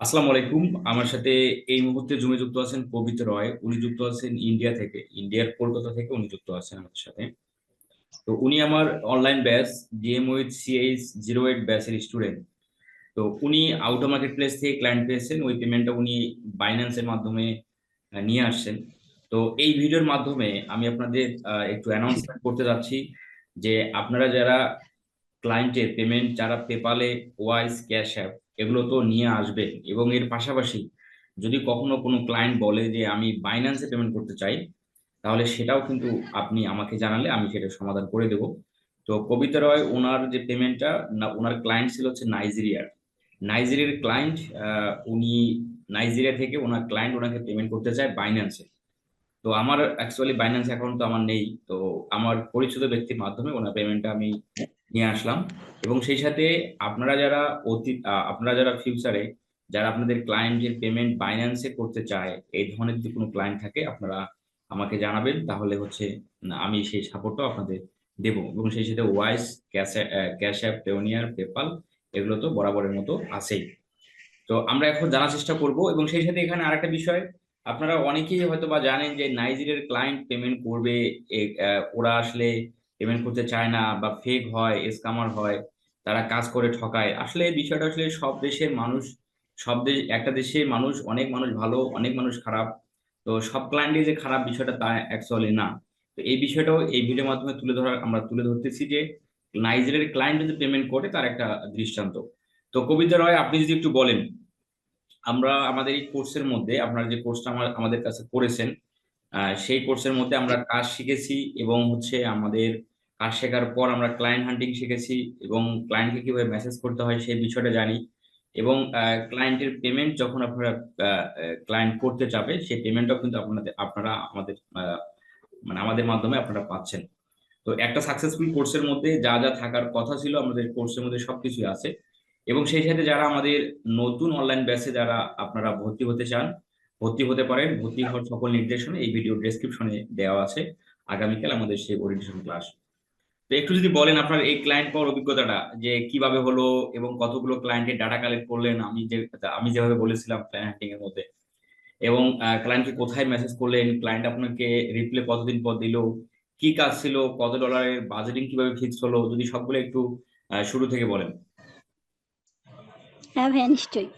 আসসালামু আলাইকুম। আমার সাথে এই মুহূর্তে জুমে যুক্ত আছেন পবিত্র রয়। উনি যুক্ত আছেন ইন্ডিয়া থেকে, ইন্ডিয়ার কলকাতা থেকে উনি যুক্ত আছেন আমাদের সাথে। তো উনি আমার online batch GM with CH zero eight ব্যাচের স্টুডেন্ট তো উনি আউটো মার্কেট প্লেস থেকে ক্লায়েন্ট পেয়েছেন, ওই পেমেন্টটা উনি বাইন্যান্সের মাধ্যমে নিয়ে আসছেন। তো এই ভিডিওর মাধ্যমে আমি আপনাদের একটু অ্যানাউন্সমেন্ট করতে যাচ্ছি যে আপনারা যারা ক্লায়েন্টের পেমেন্ট যারা পেপালে ওয়াইজ ক্যাশ অ্যাপ এগুলো তো নিয়ে আসবেন এবং এর পাশাপাশি যদি কখনো কোনো ক্লায়েন্ট বলে যে, আমি বাইন্যান্সে পেমেন্ট করতে চাই, তাহলে সেটাও কিন্তু আপনি আমাকে জানালে আমি সেটা সমাধান করে দেব। তো কবিতা রয়, ওনার যে পেমেন্টটা না, ওনার ক্লায়েন্ট ছিল হচ্ছে নাইজেরিয়ার নাইজেরিয়ার ক্লায়েন্ট উনি নাইজেরিয়া থেকে ওনার ক্লায়েন্ট ওনাকে পেমেন্ট করতে চায় বাইন্যান্সে তো আমার অ্যাকচুয়ালি বাইন্যান্স অ্যাকাউন্ট তো আমার নেই। তো আমার পরিচিত ব্যক্তির মাধ্যমে ওনার পেমেন্টটা আমি নিয়ে আসলাম। এবং সেই সাথে আপনারা যারা অতীত আপনারা যারা ফিউচারে যারা আপনাদের ক্লায়েন্টের পেমেন্ট বাইন্যান্সে করতে চায়, এই ধরনের যদি কোনো ক্লায়েন্ট থাকে, আপনারা আমাকে জানাবেন। তাহলে হচ্ছে আমি সেই সাপোর্টটাও আপনাদের দেব। এবং সেই সাথে Wise cash cash app Payoneer PayPal এগুলো তো বরাবরের মতো আছেই। তো আমরা এখন জানার চেষ্টা করব। এবং সেই সাথে এখানে আরেকটা বিষয়, আপনারা অনেকেই হয়তো বা জানেন যে নাইজেরিয়ার ক্লায়েন্ট পেমেন্ট করবে ওরা আসলে পেমেন্ট করতে চায় না বা ফেক হয় স্কামার হয়, তারা কাজ করে ঠকায়। আসলে এই বিষয়টা আসলে সব দেশের মানুষ, সব দেশ একটা দেশের মানুষ, অনেক মানুষ ভালো, অনেক মানুষ খারাপ। তো সব ক্লায়েন্টই যে খারাপ বিষয়টা তা অ্যাকচুয়ালি না। তো এই বিষয়টাও এই ভিডিওর মাধ্যমে তুলে ধরা, আমরা তুলে ধরতেছি যে নাইজেরিয়ার ক্লায়েন্ট যদি পেমেন্ট করে, তার একটা দৃষ্টান্ত। তো কবিতা রয়, আপনি যদি একটু বলেন, আমরা আমাদের এই কোর্সের মধ্যে, আপনারা যে কোর্সটা আমার, আমাদের কাছে করেছেন সেই কোর্সের মধ্যে আমরা কাজ শিখেছি এবং হচ্ছে আমাদের কাজ শেখার পর আমরা ক্লায়েন্ট হান্টিং শিখেছি এবং ক্লায়েন্টকে কীভাবে মেসেজ করতে হয় সেই বিষয়টা জানি এবং ক্লায়েন্টের পেমেন্ট যখন আপনারা ক্লায়েন্ট করতে যাবে সেই পেমেন্টটাও কিন্তু আপনাদের, আপনারা আমাদের মানে আমাদের মাধ্যমে আপনারা পাচ্ছেন। তো একটা সাকসেসফুল কোর্সের মধ্যে যা যা থাকার কথা ছিল আমাদের কোর্সের মধ্যে সবকিছুই আছে এবং সেই সাথে যারা আমাদের নতুন অনলাইন ব্যাচে যারা আপনারা ভর্তি হতে চান ভর্তি হতে পারেন। ভর্তি হওয়ার সকল নির্দেশনা এই ভিডিও ডেসক্রিপশনে দেওয়া আছে। আগামীকাল আমাদের সেই ওরিয়েন্টেশন ক্লাস তো একটু যদি বলেন আপনার এই ক্লায়েন্ট পাওয়ার অভিজ্ঞতাটা, যে কীভাবে হলো এবং কতগুলো ক্লায়েন্টের ডাটা কালেক্ট করলেন? আমি যে, আমি যেভাবে বলেছিলাম ক্লায়েন্ট এর মধ্যে। এবং ক্লায়েন্টকে কোথায় মেসেজ করলেন? ক্লায়েন্ট আপনাকে রিপ্লে কতদিন পর দিল? কি কাজ ছিল? কত ডলারের বাজেটিং কীভাবে ফিক্স হলো? যদি সবগুলো একটু শুরু থেকে বলেন। হ্যাঁ ভাইয়া, নিশ্চয়ই।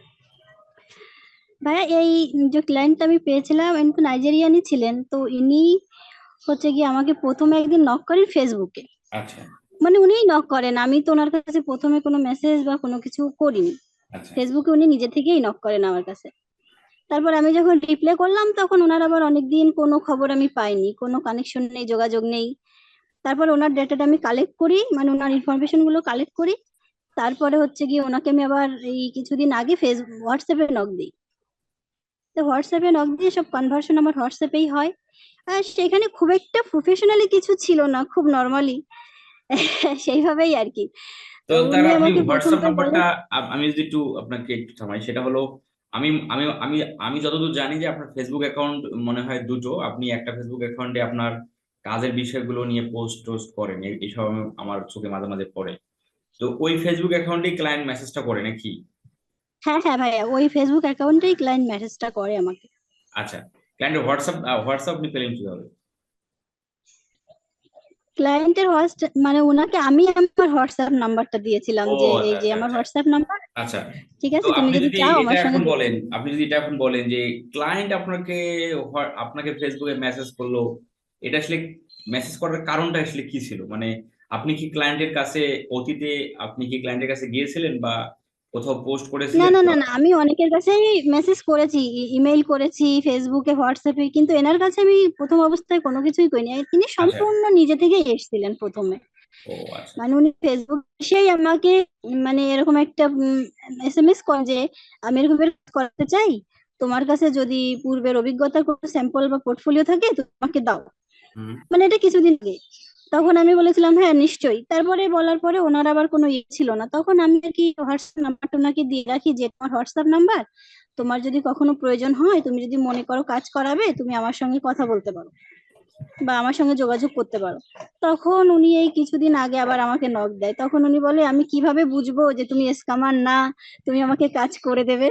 ভাইয়া এই যে ক্লায়েন্টটা আমি পেয়েছিলাম ইনি তো নাইজেরিয়ানই ছিলেন তো ইনি হচ্ছে গিয়ে আমাকে প্রথমে একদিন নক করেন ফেসবুকে আচ্ছা। মানে উনিই নক করেন আমি তো ওনার কাছে প্রথমে কোনো মেসেজ বা কোনো কিছু করিনি। আচ্ছা। ফেসবুকে উনি নিজে থেকেই নক করেন আমার কাছে। তারপর আমি যখন রিপ্লাই করলাম তখন ওনার আবার অনেকদিন কোনো খবর আমি পাইনি কোনো কানেকশন নেই যোগাযোগ নেই। তারপর ওনার ডেটাটা আমি কালেক্ট করি মানে ওনার ইনফরমেশনগুলো কালেক্ট করি। তারপরে হচ্ছে গিয়ে ওনাকে আমি আবার এই কিছুদিন আগে ফেসবুক হোয়াটসঅ্যাপে নক দিই। তো হোয়াটসঅ্যাপে নক দিয়ে সব কনভার্সন আমার হোয়াটসঅ্যাপেই হয়। আর সেখানে খুব একটা প্রফেশনালি কিছু ছিল না খুব নর্মালি সেইভাবেই আর কি। তো তার আপনি হোয়াটসঅ্যাপ নাম্বারটা আমি যদি একটু আপনাকে একটু থামাই সেটা হলো আমি আমি আমি আমি যতদূর জানি যে আপনার ফেসবুক অ্যাকাউন্ট মনে হয় দুটো। আপনি একটা ফেসবুক অ্যাকাউন্টে আপনার কাজের বিষয়গুলো নিয়ে পোস্ট টোস্ট করেন। এইসব আমার চোখে মাঝে মাঝে পড়ে। তো ওই ফেসবুক অ্যাকাউন্টেই ক্লায়েন্ট মেসেজটা করে নাকি? হ্যাঁ হ্যাঁ ভাইয়া ওই ফেসবুক অ্যাকাউন্টেই ক্লায়েন্ট মেসেজটা করে আমাকে। আচ্ছা ক্লায়েন্ট হোয়াটসঅ্যাপ হোয়াটসঅ্যাপ আপনি পেলেন কীভাবে? ক্লায়েন্টের হোয়াটসঅ্যাপ মানে ওনাকে আমি আমার হোয়াটসঅ্যাপ নাম্বারটা দিয়েছিলাম যে এই আচ্ছা যে আচ্ছা আমার আচ্ছা। হোয়াটসঅ্যাপ নাম্বার আচ্ছা ঠিক আছে তুমি যদি চাও আমার সঙ্গে বলেন আপনি যদি এটা এখন বলেন যে ক্লায়েন্ট আপনাকে আপনাকে ফেসবুকে মেসেজ করল এটা আসলে মেসেজ করার কারণটা আসলে কি ছিল? মানে আপনি কি ক্লায়েন্টের কাছে অতীতে আপনি কি ক্লায়েন্টের কাছে গিয়েছিলেন বা কোথাও পোস্ট না না না না আমি অনেকের কাছেই মেসেজ করেছি ইমেইল করেছি ফেসবুকে হোয়াটসঅ্যাপে কিন্তু এনার কাছে আমি প্রথম অবস্থায় কোনো কিছুই করিনি। তিনি আচ্ছা। সম্পূর্ণ নিজে থেকেই এসেছিলেন প্রথমে। ও আচ্ছা। মানে উনি ফেসবুক এসেই আমাকে মানে এরকম একটা এসএমএস এম করে যে আমি এরকম করতে চাই। তোমার কাছে যদি পূর্বের অভিজ্ঞতার কোনো স্যাম্পল বা পোর্টফোলিও থাকে তো আমাকে দাও। মানে এটা কিছুদিন আগে। তখন আমি বলেছিলাম হ্যাঁ নিশ্চয়ই। তারপরে বলার পরে ওনার আবার কোনো ইয়ে ছিল না। তখন আমি আর কি হোয়াটসঅ্যাপ নাম্বারটা ওনাকে দিয়ে রাখি যে, তোমার হোয়াটসঅ্যাপ নাম্বার তোমার যদি কখনো প্রয়োজন হয়, তুমি যদি মনে করো কাজ করাবে, তুমি আমার সঙ্গে কথা বলতে পারো বা আমার সঙ্গে যোগাযোগ করতে পারো। তখন উনি এই কিছুদিন আগে আবার আমাকে নক দেয়। তখন উনি বলে, আমি কীভাবে বুঝব যে তুমি স্কামার না? তুমি আমাকে কাজ করে দেবে?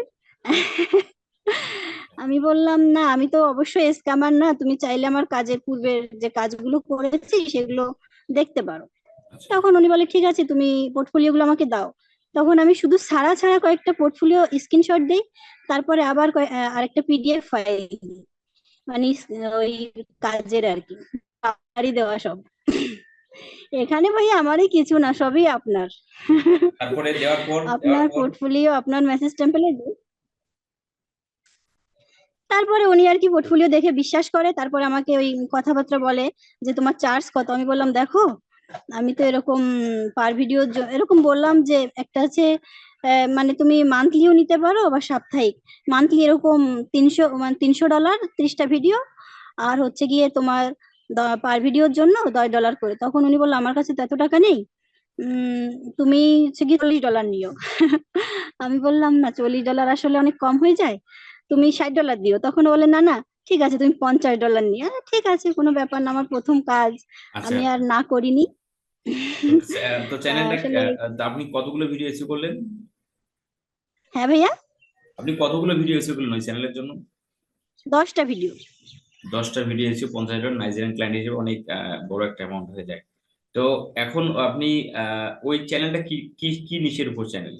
আমি বললাম না আমি তো অবশ্যই স্ক্যামার না তুমি চাইলে আমার কাজের পূর্বের যে কাজগুলো করেছি সেগুলো দেখতে পারো। আচ্ছা। তখন উনি বলে ঠিক আছে তুমি পোর্টফোলিও গুলো আমাকে দাও। তখন আমি শুধু সারা ছাড়া কয়েকটা পোর্টফোলিও স্ক্রিনশট দিই তারপরে আবার আরেকটা পিডিএফ ফাইল মানে ওই কাজের আর কি বাড়ি দেওয়া সব। এখানে ভাই আমারই কিছু না সবই আপনার। তারপরে দেওয়ার পর আপনার পোর্টফোলিও আপনার মেসেজ টেম্পলে দিই। তারপরে উনি আর কি পোর্টফোলিও দেখে বিশ্বাস করে তারপরে আমাকে ওই কথাবার্তা বলে যে তোমার চার্জ কত? আমি বললাম দেখো আমি তো এরকম পার ভিডিও এরকম বললাম যে একটা আহ, মানে তুমি মান্থলিও নিতে পারো বা সাপ্তাহিক। মান্থলি এরকম তিনশো মানে তিনশো ডলার ত্রিশটা ভিডিও আর হচ্ছে গিয়ে তোমার পার ভিডিওর জন্য দশ ডলার করে। তখন উনি বলল আমার কাছে তো এত টাকা নেই তুমি হচ্ছে গিয়ে চল্লিশ ডলার নিও। আমি বললাম না চল্লিশ ডলার আসলে অনেক কম হয়ে যায়। তুমি ষাট ডলার দিও। তখন বলে না না ঠিক আছে তুমি পঞ্চাশ ডলার নিও। ঠিক আছে কোনো ব্যাপার না আমার প্রথম কাজ। আচ্ছা। আমি আর না করিনি। তো চ্যানেলটা আপনি কতগুলো ভিডিও এসিও করলেন? হ্যাঁ ভাইয়া? আপনি কতগুলো ভিডিও এসিও করলেন ওই চ্যানেলের জন্য? দশটা ভিডিও দশটা ভিডিও এসিও পঞ্চাশ জন নাইজেরিয়ান ক্লায়েন্ট হিসেবে অনেক বড় একটা অ্যামাউন্ট হয়ে যায়। তো এখন আপনি ওই চ্যানেলটা কি কি কি নিশের উপর চ্যানেল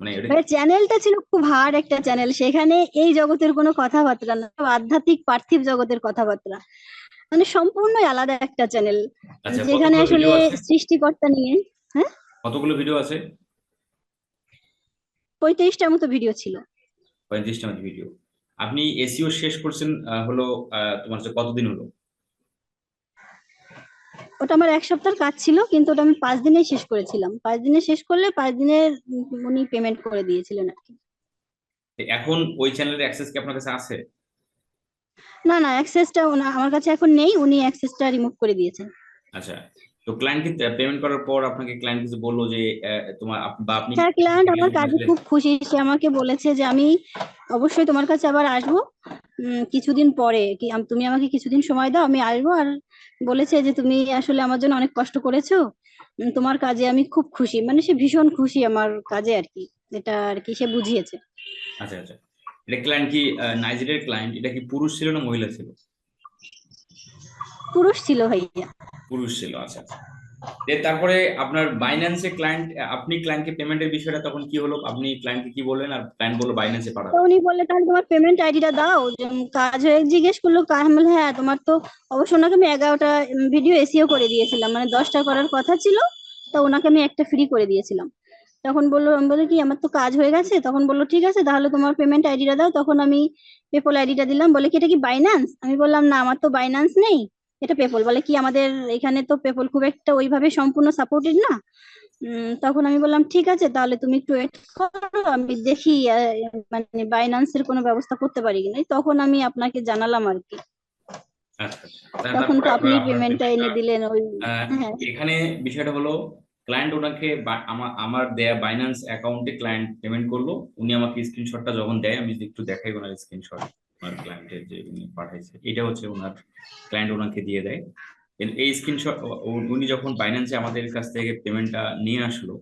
মানে চ্যানেলটা ছিল খুব হার্ড একটা চ্যানেল সেখানে এই জগতের কোনো কথাবার্তা না আধ্যাত্মিক পার্থিব জগতের কথাবার্তা। মানে সম্পূর্ণই আলাদা একটা চ্যানেল যেখানে আসলে সৃষ্টিকর্তা নিয়ে হ্যাঁ? কতগুলো ভিডিও আছে? পঁয়ত্রিশটার মতো ভিডিও ছিল। পঁয়ত্রিশটা মতো ভিডিও আপনি এসিও শেষ করছেন হলো তোমার কতদিন হলো? ওটা আমার এক সপ্তাহের কাজ ছিল কিন্তু ওটা আমি পাঁচ দিনেই শেষ করেছিলাম। পাঁচ দিনে শেষ করলে পাঁচ দিনের উনি পেমেন্ট করে দিয়েছিলেন আর কি। এখন ওই চ্যানেলের অ্যাক্সেস কি আপনার কাছে আছে? না না অ্যাক্সেসটা আমার কাছে এখন নেই উনি অ্যাক্সেসটা রিমুভ করে দিয়েছেন। আচ্ছা তো ক্লায়েন্ট কি পেমেন্ট করার পর আপনাকে ক্লায়েন্ট কিছু বলল যে তোমার বা আপনি হ্যাঁ ক্লায়েন্ট আমার কাজে খুব খুশি সে আমাকে বলেছে যে আমি অবশ্যই তোমার কাছে আবার আসব। কিছুদিন পরে কি তুমি আমাকে কিছুদিন সময় দাও আমি আসব। আর বলেছে যে তুমি আসলে আমার জন্য অনেক কষ্ট করেছ। তোমার কাজে আমি খুব খুশি। মানে সে ভীষণ খুশি আমার কাজে আর কি। এটা আর কি সে বুঝিয়েছে। আচ্ছা আচ্ছা। এটা ক্লায়েন্ট কি নাইজেরিয়ার ক্লায়েন্ট এটা কি পুরুষ ছিল না মহিলা ছিল? পুরুষ ছিল ভাইয়া। পুরুষ ছিল আচ্ছা আচ্ছা। তারপরে আপনার বাইন্যান্সে ক্লায়েন্ট আপনি ক্লায়েন্টকে পেমেন্টের বিষয়টা তখন কি হলো? আপনি ক্লায়েন্টকে কি বললেন? আর ক্লায়েন্ট বলল বাইন্যান্সে তো পাঠাতে। উনি বললে তাহলে তোমার পেমেন্ট আইডিটা দাও। কাজ হয়ে জিজ্ঞেস করল কাজ হ্যাঁ তোমার তো অবশ্য ওনাকে আমি এগারোটা ভিডিও এসিও করে দিয়েছিলাম। মানে দশটা করার কথা ছিল, তো ওনাকে আমি একটা ফ্রি করে দিয়েছিলাম। তখন বলল, আমি বলি কি, আমার তো কাজ হয়ে গেছে। তখন বলল, ঠিক আছে, তাহলে তোমার পেমেন্ট আইডিটা দাও। তখন আমি পেপল আইডিটা দিলাম। বলে কি, এটা কি বাইন্যান্স আমি বললাম, না, আমার তো বাইন্যান্স নেই। এটা পেপল বলে কি আমাদের এখানে তো পেপল খুব একটা ওইভাবে সম্পূর্ণ সাপোর্টেড না। তখন আমি বললাম ঠিক আছে তাহলে তুমি একটু ওয়েট করো আমি দেখি মানে বাইন্যান্সের কোনো ব্যবস্থা করতে পারি কিনা। তখন আমি আপনাকে জানালাম আর কি। আচ্ছা আচ্ছা। তখন তো আপনি পেমেন্টটা এনে দিলেন ওই হ্যাঁ। এখানে বিষয়টা হলো ক্লায়েন্ট ওনাকে আমার আমার দেয়া বাইন্যান্স অ্যাকাউন্টে ক্লায়েন্ট পেমেন্ট করল। উনি আমাকে স্ক্রিনশটটা যখন দেয় আমি একটু দেখাই ওনার স্ক্রিনশট ওনার ক্লায়েন্টের যে উনি পাঠাইছে, এটা হচ্ছে ওনার ক্লায়েন্ট ওনাকে দিয়ে দেয়। Then এই স্ক্রিনশট উনি যখন বাইন্যান্সে আমাদের কাছ থেকে পেমেন্টটা নিয়ে আসলো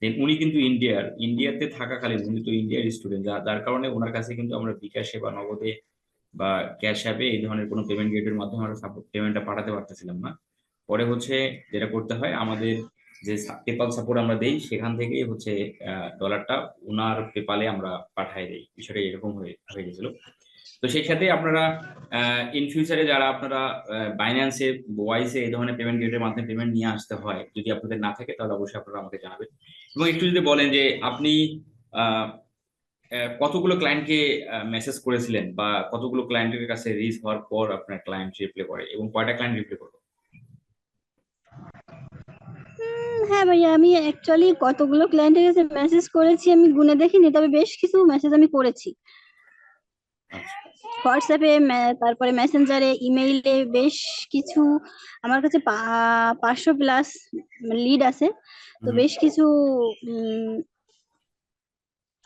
দেন উনি কিন্তু ইন্ডিয়ার ইন্ডিয়াতে থাকাকালীন উনি তো ইন্ডিয়ার স্টুডেন্ট যার কারণে ওনার কাছে কিন্তু আমরা বিকাশে বা নগদে বা ক্যাশ অ্যাপে এই ধরনের কোনো পেমেন্ট গেটের মাধ্যমে আমরা পেমেন্টটা পাঠাতে পারতেছিলাম না। পরে হচ্ছে যেটা করতে হয়, আমাদের যে পেপাল সাপোর্ট আমরা দেই, সেখান থেকেই হচ্ছে ডলারটা ওনার পেপালে আমরা পাঠাই দেই। বিষয়টা এরকম হয়ে হয়ে গেছিল। তো সেই সাথে আপনারা ইন ফিউচারে যারা আপনারা বাইন্যান্সে ওয়াইসে এই ধরনের পেমেন্ট গেটের মাধ্যমে পেমেন্ট নিয়ে আসতে হয় যদি আপনাদের না থাকে তাহলে অবশ্যই আপনারা আমাকে জানাবেন। এবং একটু যদি বলেন যে আপনি কতগুলো ক্লায়েন্টকে মেসেজ করেছিলেন বা কতগুলো ক্লায়েন্টের কাছে রিচ হওয়ার পর আপনার ক্লায়েন্ট রিপ্লাই করে এবং কয়টা ক্লায়েন্ট রিপ্লাই উম, হ্যাঁ ভাইয়া আমি অ্যাকচুয়ালি কতগুলো ক্লায়েন্টের কাছে মেসেজ করেছি আমি গুনে দেখিনি তবে বেশ কিছু মেসেজ আমি করেছি। হোয়াটসঅ্যাপে তারপরে মেসেঞ্জারে ইমেইলে বেশ কিছু আমার কাছে পাঁচশো প্লাস লিড আছে। তো বেশ কিছু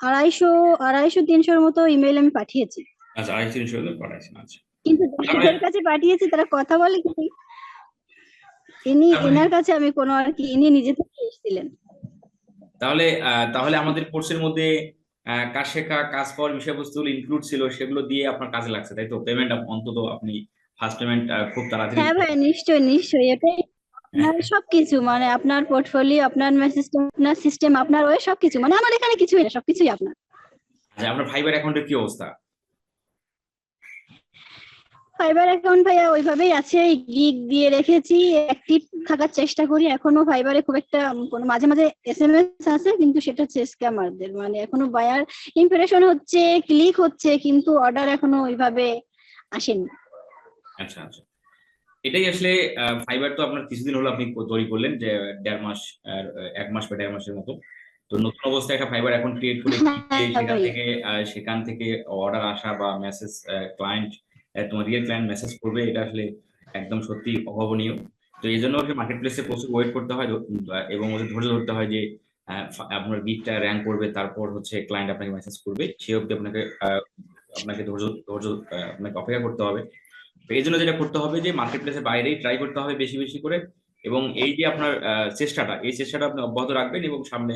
আড়াইশো আড়াইশো তিনশোর মতো ইমেইল আমি পাঠিয়েছি। আচ্ছা আড়াইশো তিনশো পাঠাইছেন আচ্ছা। কিন্তু যাদের কাছে পাঠিয়েছি তারা কথা বলে কি ইনি এনার কাছে আমি কোনো আর কি ইনি নিজে থেকে এসেছিলেন। তাহলে তাহলে আমাদের কোর্সের মধ্যে কাজ শেখা কাজ পাওয়ার বিষয়বস্তুগুলো ইনক্লুড ছিল সেগুলো দিয়ে আপনার কাজে লাগছে তাই তো? পেমেন্ট অন্তত আপনি ফার্স্ট পেমেন্ট খুব তাড়াতাড়ি হ্যাঁ ভাই নিশ্চয়ই নিশ্চয়ই এটাই। আপনার সবকিছু মানে আপনার পোর্টফোলিও আপনার মেসেজ আপনার সিস্টেম আপনার ওই সবকিছু মানে আমার এখানে কিছুই না সবকিছুই আপনার। আচ্ছা আপনার ফাইবার অ্যাকাউন্টের কি অবস্থা? ফাইবার অ্যাকাউন্ট ভাইয়া ওইভাবেই আছে গিগ দিয়ে রেখেছি অ্যাক্টিভ থাকার চেষ্টা করি। এখনও ফাইবারে খুব একটা কোনো মাঝে মাঝে এসএমএস আছে কিন্তু সেটা হচ্ছে স্ক্যামারদের মানে এখনও বায়ার ইমপ্রেশন হচ্ছে ক্লিক হচ্ছে কিন্তু অর্ডার এখনও ওইভাবে আসেনি। আচ্ছা আচ্ছা। এটাই আসলে ফাইবার তো আপনার কিছুদিন হলো আপনি তৈরি করলেন যে দেড় মাস আর, এক মাস বা দেড় মাসের মতো। তো নতুন অবস্থায় একটা ফাইবার এখন ক্রিয়েট করে হ্যাঁ, সেখান থেকে সেখান থেকে অর্ডার আসা বা মেসেজ ক্লায়েন্ট তোমার রিয়েল ক্লায়েন্ট মেসেজ করবে, এটা আসলে একদম সত্যি অভাবনীয়। তো এই জন্য ওকে মার্কেট প্লেসে প্রচুর ওয়েট করতে হয় এবং ওদের ধৈর্য ধরতে হয় যে আপনার গিকটা র্যাঙ্ক করবে, তারপর হচ্ছে ক্লায়েন্ট আপনাকে মেসেজ করবে, সে অবধি আপনাকে আপনাকে ধৈর্য ধৈর্য আপনাকে অপেক্ষা করতে হবে। তো এই জন্য যেটা করতে হবে যে মার্কেট প্লেসের বাইরেই ট্রাই করতে হবে বেশি বেশি করে, এবং এই যে আপনার চেষ্টাটা, এই চেষ্টাটা আপনি অব্যাহত রাখবেন এবং সামনে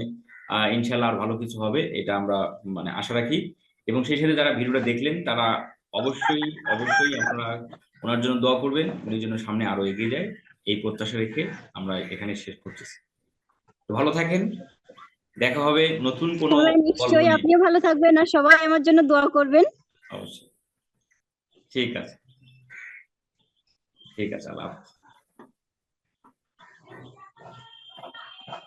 ইনশাল্লাহ আর ভালো কিছু হবে, এটা আমরা মানে আশা রাখি। এবং সেই সাথে যারা ভিডিওটা দেখলেন, তারা অবশ্যই অবশ্যই আপনারা ওনার জন্য দোয়া করবেন উনি যেন সামনে আরও এগিয়ে যায়। এই প্রত্যাশা রেখে আমরা এখানে শেষ করতেছি তো ভালো থাকেন দেখা হবে নতুন কোনো নিশ্চয়ই। আপনিও ভালো থাকবেন আর সবাই আমার জন্য দোয়া করবেন। অবশ্যই। ঠিক আছে। ঠিক আছে আল্লাহ।